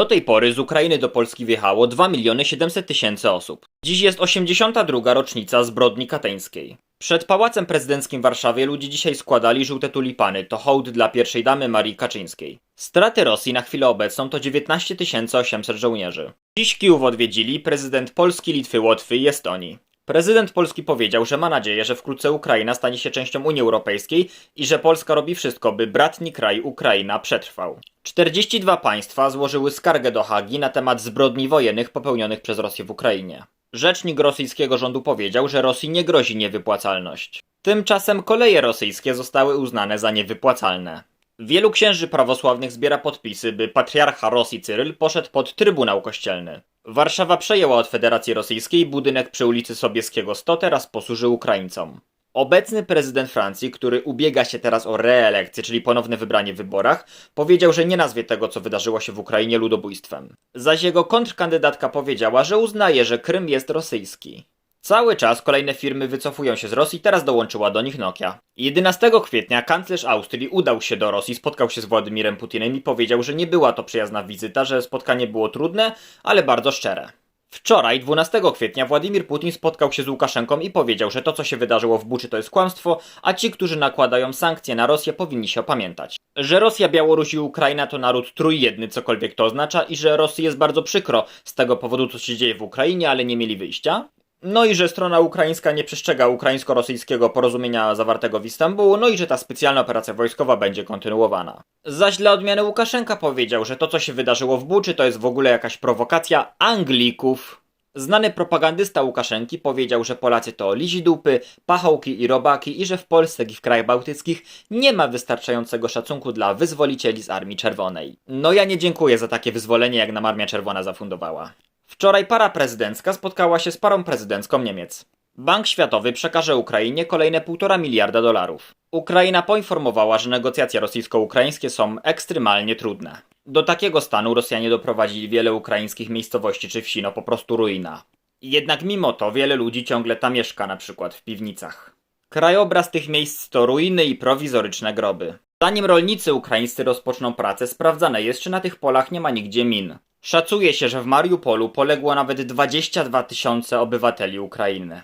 Do tej pory z Ukrainy do Polski wjechało 2 miliony 700 tysięcy osób. Dziś jest 82. rocznica zbrodni kateńskiej. Przed Pałacem Prezydenckim w Warszawie ludzie dzisiaj składali żółte tulipany, to hołd dla pierwszej damy Marii Kaczyńskiej. Straty Rosji na chwilę obecną to 19 800 żołnierzy. Dziś Kijów odwiedzili prezydent Polski, Litwy, Łotwy i Estonii. Prezydent Polski powiedział, że ma nadzieję, że wkrótce Ukraina stanie się częścią Unii Europejskiej i że Polska robi wszystko, by bratni kraj Ukraina przetrwał. 42 państwa złożyły skargę do Hagi na temat zbrodni wojennych popełnionych przez Rosję w Ukrainie. Rzecznik rosyjskiego rządu powiedział, że Rosji nie grozi niewypłacalność. Tymczasem koleje rosyjskie zostały uznane za niewypłacalne. Wielu księży prawosławnych zbiera podpisy, by patriarcha Rosji Cyryl poszedł pod Trybunał Kościelny. Warszawa przejęła od Federacji Rosyjskiej budynek przy ulicy Sobieskiego 100, teraz posłuży Ukraińcom. Obecny prezydent Francji, który ubiega się teraz o reelekcję, czyli ponowne wybranie w wyborach, powiedział, że nie nazwie tego, co wydarzyło się w Ukrainie, ludobójstwem. Zaś jego kontrkandydatka powiedziała, że uznaje, że Krym jest rosyjski. Cały czas kolejne firmy wycofują się z Rosji, teraz dołączyła do nich Nokia. 11 kwietnia kanclerz Austrii udał się do Rosji, spotkał się z Władimirem Putinem i powiedział, że nie była to przyjazna wizyta, że spotkanie było trudne, ale bardzo szczere. Wczoraj, 12 kwietnia, Władimir Putin spotkał się z Łukaszenką i powiedział, że to, co się wydarzyło w Buczy, to jest kłamstwo, a ci, którzy nakładają sankcje na Rosję, powinni się opamiętać. Że Rosja, Białoruś i Ukraina to naród trójjedny, cokolwiek to oznacza, i że Rosji jest bardzo przykro z tego powodu, co się dzieje w Ukrainie, ale nie mieli wyjścia. No i że strona ukraińska nie przestrzega ukraińsko-rosyjskiego porozumienia zawartego w Istambułu, no i że ta specjalna operacja wojskowa będzie kontynuowana. Zaś dla odmiany Łukaszenka powiedział, że to co się wydarzyło w Buczy to jest w ogóle jakaś prowokacja Anglików. Znany propagandysta Łukaszenki powiedział, że Polacy to lizi dupy, pachołki i robaki i że w Polsce i w krajach bałtyckich nie ma wystarczającego szacunku dla wyzwolicieli z Armii Czerwonej. No ja nie dziękuję za takie wyzwolenie, jak nam Armia Czerwona zafundowała. Wczoraj para prezydencka spotkała się z parą prezydencką Niemiec. Bank Światowy przekaże Ukrainie kolejne 1,5 miliarda dolarów. Ukraina poinformowała, że negocjacje rosyjsko-ukraińskie są ekstremalnie trudne. Do takiego stanu Rosjanie doprowadzili wiele ukraińskich miejscowości czy wsi, no po prostu ruina. Jednak mimo to wiele ludzi ciągle tam mieszka, na przykład w piwnicach. Krajobraz tych miejsc to ruiny i prowizoryczne groby. Zanim rolnicy ukraińscy rozpoczną pracę, sprawdzane jest, czy na tych polach nie ma nigdzie min. Szacuje się, że w Mariupolu poległo nawet 22 tysiące obywateli Ukrainy.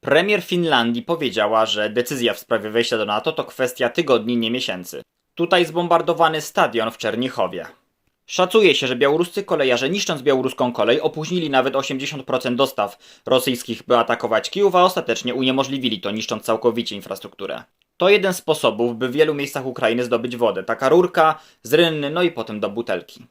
Premier Finlandii powiedziała, że decyzja w sprawie wejścia do NATO to kwestia tygodni, nie miesięcy. Tutaj zbombardowany stadion w Czernichowie. Szacuje się, że białoruscy kolejarze niszcząc białoruską kolej opóźnili nawet 80% dostaw rosyjskich, by atakować Kijów, a ostatecznie uniemożliwili to, niszcząc całkowicie infrastrukturę. To jeden z sposobów, by w wielu miejscach Ukrainy zdobyć wodę. Taka rurka z rynny, no i potem do butelki.